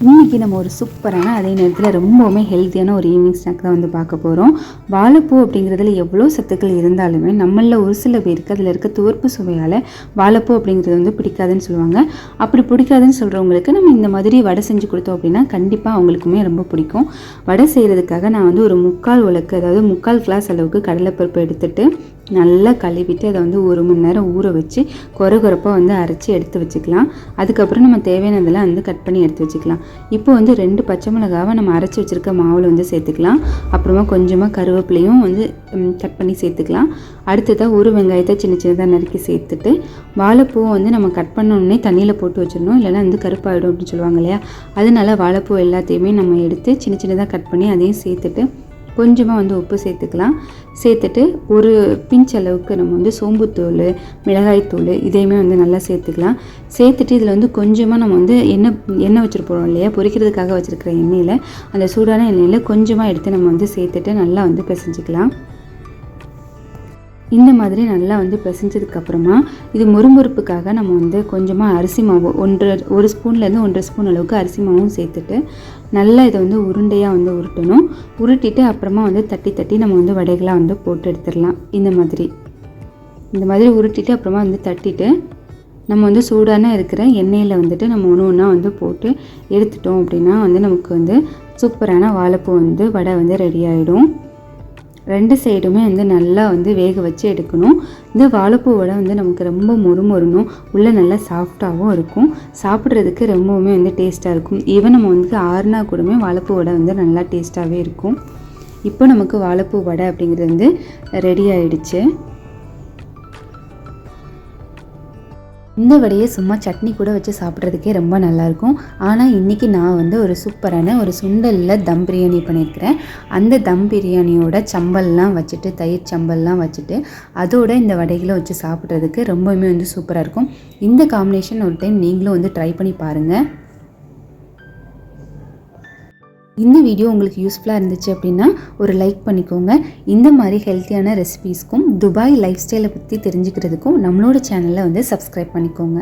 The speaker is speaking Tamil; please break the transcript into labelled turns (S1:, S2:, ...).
S1: இன்றைக்கி நம்ம ஒரு சூப்பரான அதே நேரத்தில் ரொம்பவுமே ஹெல்த்தியான ஒரு ஈவினிங் ஸ்நாக் தான் வந்து பார்க்க போகிறோம் வாழைப்பூ அப்படிங்கிறதுல எவ்வளோ சத்துக்கள் இருந்தாலுமே நம்மளில் ஒரு சில பேருக்கு அதில் இருக்க துவர்ப்பு சுவையால் வாழைப்பூ அப்படிங்கிறது வந்து பிடிக்காதுன்னு சொல்லுவாங்க. அப்படி பிடிக்காதுன்னு சொல்கிறவங்களுக்கு நம்ம இந்த மாதிரி வடை செஞ்சு கொடுத்தோம் அப்படின்னா கண்டிப்பாக அவங்களுக்குமே ரொம்ப பிடிக்கும். வடை செய்கிறதுக்காக நான் வந்து ஒரு முக்கால் உலக்கு அதாவது முக்கால் கிளாஸ் அளவுக்கு கடலைப்பருப்பு எடுத்துகிட்டு நல்லா கழுவிட்டு அதை வந்து ஒரு மணி நேரம் ஊற வச்சு கொர கொரப்பாக வந்து அரைச்சி எடுத்து வச்சுக்கலாம். அதுக்கப்புறம் நம்ம தேவையானதெல்லாம் வந்து கட் பண்ணி எடுத்து வச்சுக்கலாம். இப்போ வந்து ரெண்டு பச்சை மிளகாவை நம்ம அரைச்சி வச்சுருக்க மாவில் வந்து சேர்த்துக்கலாம். அப்புறமா கொஞ்சமாக கருவேப்பிலையும் வந்து கட் பண்ணி சேர்த்துக்கலாம். அடுத்ததாக ஒரு வெங்காயத்தை சின்ன சின்னதாக நறுக்கி சேர்த்துட்டு வாழைப்பூவை வந்து நம்ம கட் பண்ணோடனே தண்ணியில் போட்டு வச்சிடணும். இல்லைன்னா வந்து கருப்பாயிடும் அப்படின்னு சொல்லுவாங்க இல்லையா? அதனால வாழைப்பூ எல்லாத்தையுமே நம்ம எடுத்து சின்ன சின்னதாக கட் பண்ணி அதையும் சேர்த்துட்டு கொஞ்சமாக வந்து உப்பு சேர்த்துக்கலாம். சேர்த்துட்டு ஒரு பிஞ்ச் அளவுக்கு நம்ம வந்து சோம்புத்தூள் மிளகாய்த்தூள் இதையுமே வந்து நல்லா சேர்த்துக்கலாம். சேர்த்துட்டு இதில் வந்து கொஞ்சமாக நம்ம வந்து எண்ணெய் எண்ணெய் வச்சுருப்போம் இல்லையா? பொரிக்கிறதுக்காக வச்சுருக்கிற எண்ணெயில் அந்த சூடான எண்ணெயில் கொஞ்சமாக எடுத்து நம்ம வந்து சேர்த்துட்டு நல்லா வந்து பிசைஞ்சிக்கலாம். இந்த மாதிரி நல்லா வந்து பிசைஞ்சதுக்கப்புறமா இது முறுமுறுப்புக்காக நம்ம வந்து கொஞ்சமாக அரிசி மாவு ஒன்றரை ஒரு ஸ்பூன்லேருந்து ஒன்றரை ஸ்பூன் அளவுக்கு அரிசி மாவும் சேர்த்துட்டு நல்லா இதை வந்து உருண்டையாக வந்து உருட்டணும். உருட்டிட்டு அப்புறமா வந்து தட்டி தட்டி நம்ம வந்து வடைகளாக வந்து போட்டு எடுத்துடலாம். இந்த மாதிரி. இந்த மாதிரி உருட்டிட்டு அப்புறமா வந்து தட்டிட்டு நம்ம வந்து சூடான இருக்கிற எண்ணெயில் வந்துட்டு நம்ம ஒன்று ஒன்றா வந்து போட்டு எடுத்துட்டோம் அப்படின்னா வந்து நமக்கு வந்து சூப்பரான வாழைப்பூ வந்து வடை வந்து ரெடி ஆகிடும் ரெண்டு சைடுமே வந்து நல்லா வந்து வேக வச்சு எடுக்கணும். இந்த வாழைப்பூ வடை வந்து நமக்கு ரொம்ப மொறுமொறுணும் உள்ளே நல்லா சாஃப்டாகவும் இருக்கும். சாப்பிட்றதுக்கு ரொம்பவுமே வந்து டேஸ்ட்டாக இருக்கும். ஈவன் நம்ம வந்து ஆறுனா கூடமே வாழைப்பூ வடை வந்து நல்லா டேஸ்ட்டாகவே இருக்கும். இப்போ நமக்கு வாழைப்பூ வடை அப்படிங்கிறது வந்து ரெடி ஆயிடுச்சு. இந்த வடையை சும்மா சட்னி கூட வச்சு சாப்பிட்றதுக்கே ரொம்ப நல்லாயிருக்கும். ஆனால் இன்றைக்கி நான் வந்து ஒரு சூப்பரான ஒரு சுண்டலில் தம் பிரியாணி பண்ணியிருக்கிறேன். அந்த தம் பிரியாணியோட சம்பல்லாம் வச்சுட்டு தயிர் சம்பல்லாம் வச்சுட்டு அதோட இந்த வடைகளை வச்சு சாப்பிட்றதுக்கு ரொம்பவுமே வந்து சூப்பராக இருக்கும். இந்த காம்பினேஷன் ஒரு டைம் நீங்களும் வந்து ட்ரை பண்ணி பாருங்கள் இந்த வீடியோ உங்களுக்கு யூஸ்ஃபுல்லாக இருந்துச்சு அப்படின்னா ஒரு லைக் பண்ணிக்கோங்க. இந்த மாதிரி ஹெல்த்தியான ரெசிபீஸ்க்கும் துபாய் லைஃப் ஸ்டைலை பற்றி தெரிஞ்சுக்கிறதுக்கும் நம்மளோட சேனலை வந்து சப்ஸ்கிரைப் பண்ணிக்கோங்க.